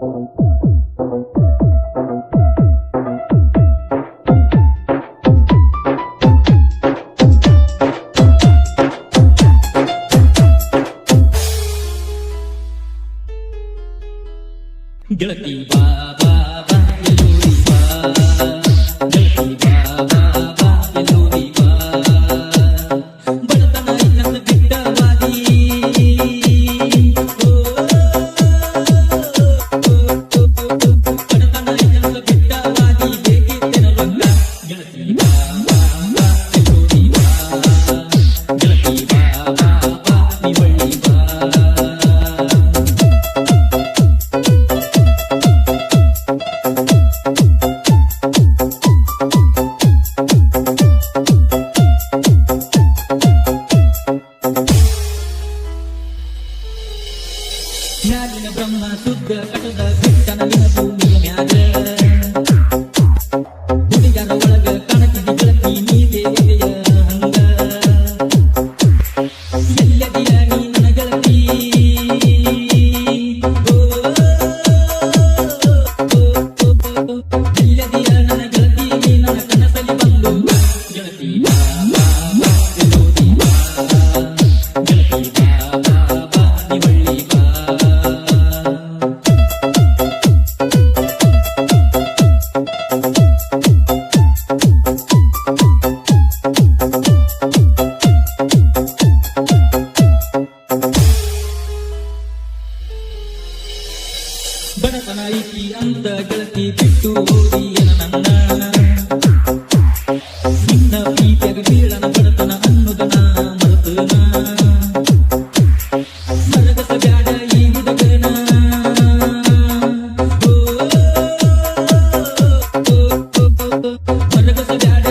ಗೆಳತಿ ಮ್ಯಾಲಿನ ಬ್ರಹ್ಮ, ಶುದ್ಧ, ಕಟದ ಬಿಟ್ಟನಲಿನ ಭೂಮಿಯ ಮ್ಯಾಗ. ಹುಡುಗರ ಒಳಗ ಕಾಣತಿದ್ದಿ ಗೆಳತಿ ನೀ ದೇವತೆಯ ಹಂಗ. ಎಲ್ಲದಿಯ ನೀ ನನ್ನ ಗೆಳತಿ ಎಲ್ಲದಿಯ ನನ್ನ ಗೆಳತಿ ನೀ ನನ್ನ ಕನಸಲ್ಲಿ ಬಂದು ಗೆಳತಿ ಬಾ ಗೆಳತಿ ಐತಿ ಅಂತ ಗೆಳತಿ ಬಿಟ್ಟು ಹೋದಿ ಏನ ನನ್ನ ನಿನ್ನ ಪ್ರೀತಿಯಾಗ ಬೀಳನ ಬಡತನ ಅನ್ನುದನ ಮರಗಸ ಬ್ಯಾಡ ಈ ಮರಗಸ ಬ್ಯಾಡ